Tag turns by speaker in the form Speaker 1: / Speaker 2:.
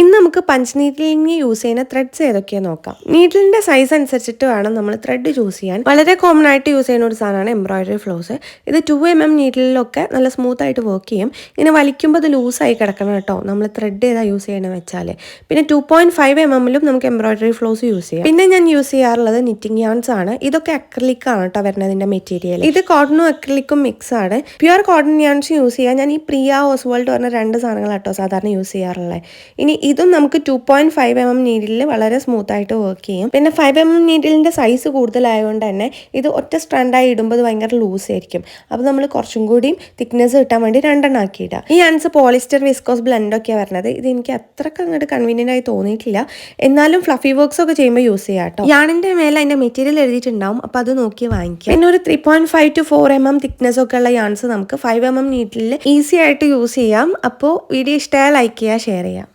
Speaker 1: ഇന്ന് നമുക്ക് പഞ്ച് നീഡിലിന് യൂസ് ചെയ്യുന്ന ത്രെഡ്സ് ഏതൊക്കെയാണ് നോക്കാം. നീഡിലിന്റെ സൈസ് അനുസരിച്ചിട്ട് വേണം നമ്മൾ ത്രെഡ് ചൂസ് ചെയ്യാൻ. വളരെ കോമൺ ആയിട്ട് യൂസ് ചെയ്യുന്ന ഒരു സാധനമാണ് എംബ്രോയിഡറി ഫ്ലോസ് ഇത് ടു എം എം നീഡിലൊക്കെ നല്ല സ്മൂത്ത് ആയിട്ട് വർക്ക് ചെയ്യും. ഇങ്ങനെ വലിക്കുമ്പോൾ അത് ലൂസായി കിടക്കണം കേട്ടോ. നമ്മൾ ത്രെഡ് ഏതാ യൂസ് ചെയ്യണമെന്ന് വെച്ചാൽ പിന്നെ ടു പോയിന്റ് ഫൈവ് എം എമ്മിലും നമുക്ക് എംബ്രോയിഡറി ഫ്ലോസ് യൂസ് ചെയ്യാം. പിന്നെ ഞാൻ യൂസ് ചെയ്യാറുള്ളത് നിറ്റിംഗ് യാൺസ് ആണ്. ഇതൊക്കെ അക്രലിക് ആണ് കേട്ടോ വരുന്നതിന്റെ മെറ്റീരിയൽ ഇത് കോട്ടണും അക്രലിക്കും മിക്സ് ആണ്. പ്യുവർ കോട്ടൺ യാൺസ് യൂസ് ചെയ്യാൻ ഞാൻ ഈ പ്രിയ ഓസ്വേൾഡ് പറഞ്ഞ രണ്ട് സാധനങ്ങൾ കേട്ടോ സാധാരണ യൂസ് ചെയ്യാറുള്ളത് ഇനി ഇതും നമുക്ക് two point five M M നീഡിലിൽ വളരെ സ്മൂത്ത് ആയിട്ട് വർക്ക് ചെയ്യും. പിന്നെ ഫൈവ് എം എം നീഡിലിന്റെ സൈസ് കൂടുതലായതുകൊണ്ട് തന്നെ ഇത് ഒറ്റ സ്ട്രാൻഡായി ഇടുമ്പോൾ ഭയങ്കര ലൂസ് ആയിരിക്കും. അപ്പോൾ നമ്മൾ കുറച്ചും കൂടിയും തിക്നെസ് കിട്ടാൻ വേണ്ടി രണ്ടെണ്ണം ആക്കിയിടുക ഈ ആൻസ് പോളിസ്റ്റർ വിസ്കോസ് ബ്ലെൻഡ് ഒക്കെയാണ് വരുന്നത് ഇത് എനിക്ക് അത്രയ്ക്ക് അങ്ങോട്ട് കൺവീനിയന്റ് ആയി തോന്നിയിട്ടില്ല. എന്നാലും ഫ്ലഫി വർക്ക്സ് ഒക്കെ ചെയ്യുമ്പോൾ യൂസ് ചെയ്യാം കേട്ടോ യാണിന്റെ മേലെ അതിന്റെ മെറ്റീരിയൽ എഴുതിയിട്ടുണ്ടാവും. അപ്പോൾ അത് നോക്കി വാങ്ങിക്കാം. പിന്നെ ഒരു three point five two four M M thickness ഒക്കെ ഉള്ള യാൺസ് നമുക്ക് ഫൈവ് എം എം നീറ്റിൽ ഈസി ആയിട്ട് യൂസ് ചെയ്യാം. അപ്പോൾ വീഡിയോ ഇഷ്ടമായ ലൈക്ക് ചെയ്യുക ഷെയർ ചെയ്യാം.